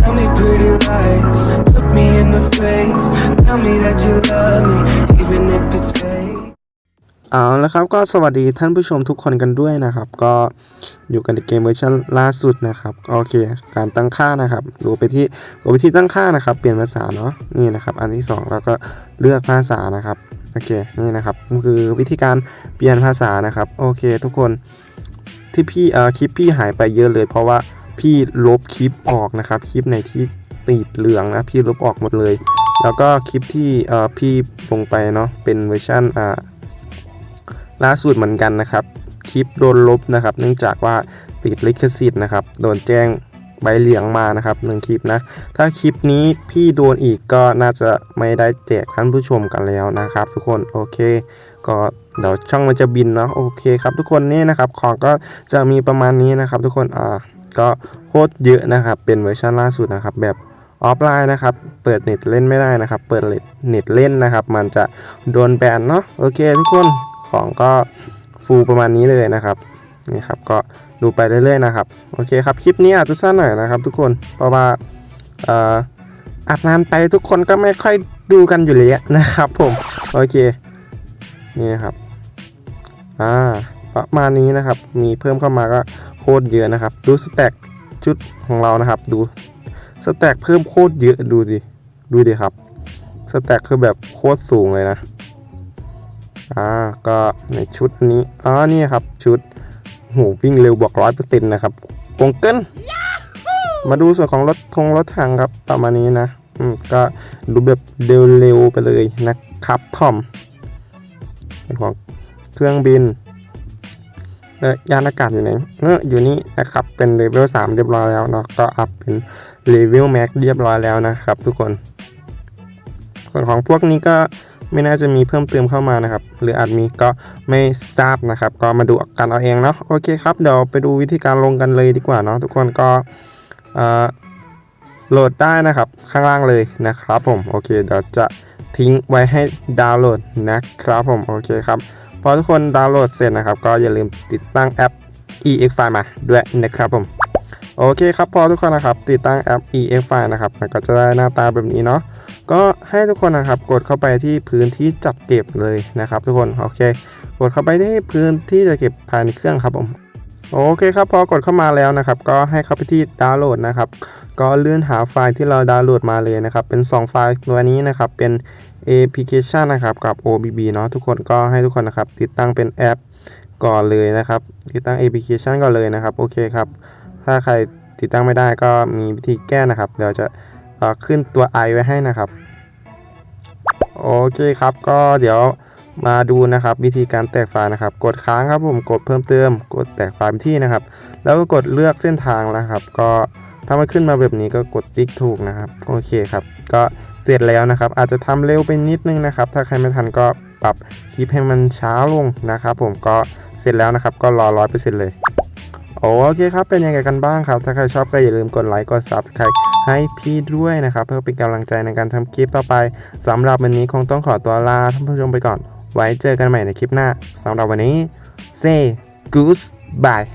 Tell me pretty lies. Look me in the face. Tell me that you love me, even if it's fake. เอาละครับก็สวัสดีท่านผู้ชมทุกคนกันด้วยนะครับ ก็อยู่กันในเกมเวอร์ชันล่าสุดนะครับโอเค การตั้งค่านะครับดูไปที่กดไปที่ตั้งค่านะครับ เปลี่ยนภาษาเนาะนี่นะครับ อันที่สองแล้วก็เลือกภาษานะครับโอเคนี่นะครับคือวิธีการเปลี่ยนภาษานะครับโอเค ทุกคนที่พี่เอ่อคลิปพี่หายไปเยอะเลย เพราะว่า พี่ลบคลิปออกนะครับคลิปในที่ติดเหลืองนะพี่ลบออกหมดเลย แล้วก็คลิปที่เอ่อพี่ลงไปเนาะเป็นเวอร์ชันอ่าล่าสุดเหมือนกันนะครับ คลิปโดนลบนะครับ เนื่องจากว่าติดลิขสิทธิ์นะครับ โดนแจ้งใบเหลืองมานะครับหนึ่งคลิปนะ ถ้าคลิปนี้พี่โดนอีกก็น่าจะไม่ได้แจกท่านผู้ชมกันแล้วนะครับ ทุกคนโอเค ก็เดี๋ยวช่องมันจะบินเนาะโอเคครับทุกคนนี่นะครับของก็จะมีประมาณนี้นะครับ ทุกคนอ่า ก็โคตรเยอะนะครับ เป็นเวอร์ชันล่าสุดนะครับ แบบออฟไลน์นะครับ เปิดเน็ตเล่นไม่ได้นะครับ เปิดเน็ตเล่นนะครับ มันจะโดนแบนเนาะ โอเคทุกคน ของก็ฟูประมาณนี้เลยนะครับ นี่ครับ ก็ดูไปเรื่อยๆนะครับ โอเคครับ คลิปนี้อาจจะสั้นหน่อยนะครับ ทุกคน เพราะว่าอัดนานไปทุกคนก็ไม่ค่อยดูกันอยู่เลยนะครับผม โอเค นี่ครับ อ่าประมาณนี้นะครับ มีเพิ่มเข้ามาก็ โคตรเยอะนะครับ ดูสแต็กชุดของเรานะครับ ดูสแต็กเพิ่มโคตรเยอะดูดิดูดิครับสแต็กคือแบบโคตรสูงเลยนะอ่าก็ในชุดอันนี้อ๋อนี่ครับชุดโหวิ่งเร็วบวกร้อยเปอร์เซ็นต์นะครับกงเกิลมาดูส่วนของรถทงรถถังครับประมาณนี้นะอืมก็ดูแบบเร็วๆไปเลยนะครับพร้อมส่วนของเครื่องบิน เออยานอากาศอยู่ไหนเอออยู่นี่นะครับเป็นเลเวล3เรียบร้อยแล้วเนาะก็อัพเป็นเลเวลแม็กเรียบร้อยแล้วนะครับ ทุกคน ส่วนของพวกนี้ก็ไม่น่าจะมีเพิ่มเติมเข้ามานะครับ หรืออาจมีก็ไม่ทราบนะครับ ก็มาดูกันเอาเองเนาะโอเคครับเดี๋ยวไปดูวิธีการลงกันเลยดีกว่าเนาะทุกคนก็โหลดได้นะครับข้างล่างเลยนะครับผมโอเคเดี๋ยวจะทิ้งไว้ให้ดาวน์โหลดนะครับผมโอเคครับ พอทุกคนดาวน์โหลดเสร็จนะครับ ก็อย่าลืมติดตั้งแอป EX File มาด้วยนะครับผมโอเคครับพอทุกคนนะครับ ติดตั้งแอป EX File นะครับมันก็จะได้หน้าตาแบบนี้เนาะก็ให้ทุกคนนะครับกดเข้าไปที่พื้นที่จัดเก็บเลยนะครับ ทุกคนโอเค กดเข้าไปที่พื้นที่จะเก็บภายในเครื่องครับผมโอเคครับพอกดเข้ามาแล้วนะครับ ก็ให้เข้าไปที่ดาวน์โหลดนะครับ ก็เลื่อนหาไฟล์ที่เราดาวน์โหลดมาเลยนะครับ เป็น 2 ไฟล์ตัวนี้นะครับเป็น application นะครับกับ OBB เนาะทุกคนก็ให้ทุกคนนะครับติดตั้งเป็นแอปก่อนเลยนะครับ ติดตั้ง application ก่อนเลยนะครับโอเคครับถ้าใครติดตั้งไม่ได้ก็มีวิธีแก้นะครับเดี๋ยวจะขึ้นตัว i ไว้ให้นะครับโอเคครับก็เดี๋ยวมาดูนะครับวิธีการแตกไฟล์นะครับ กดค้างครับผมกดเพิ่มเติม กดแตกไฟล์เป็นที่นะครับ แล้วก็กดเลือกเส้นทางนะครับ ก็ ถ้ามันขึ้นมาแบบนี้ก็กดติ๊กถูกนะครับโอเคครับ ก็เสร็จแล้วนะครับ อาจจะทำเร็วไปนิดนึงนะครับ ถ้าใครไม่ทันก็ปรับคลิปให้มันช้าลงนะครับ ผมก็เสร็จแล้วนะครับ ก็รอร้อยเปอร์เซ็นต์เลยโอเคครับ เป็นยังไงกันบ้างครับ ถ้าใครชอบก็อย่าลืมกดไลค์ กด Subscribe ให้พี่ด้วยนะครับ เพื่อเป็นกำลังใจในการทำคลิปต่อไปสำหรับวันนี้คงต้องขอตัวลาท่านผู้ชมไปก่อน ไว้เจอกันใหม่ในคลิปหน้าสำหรับวันนี้ say goodbye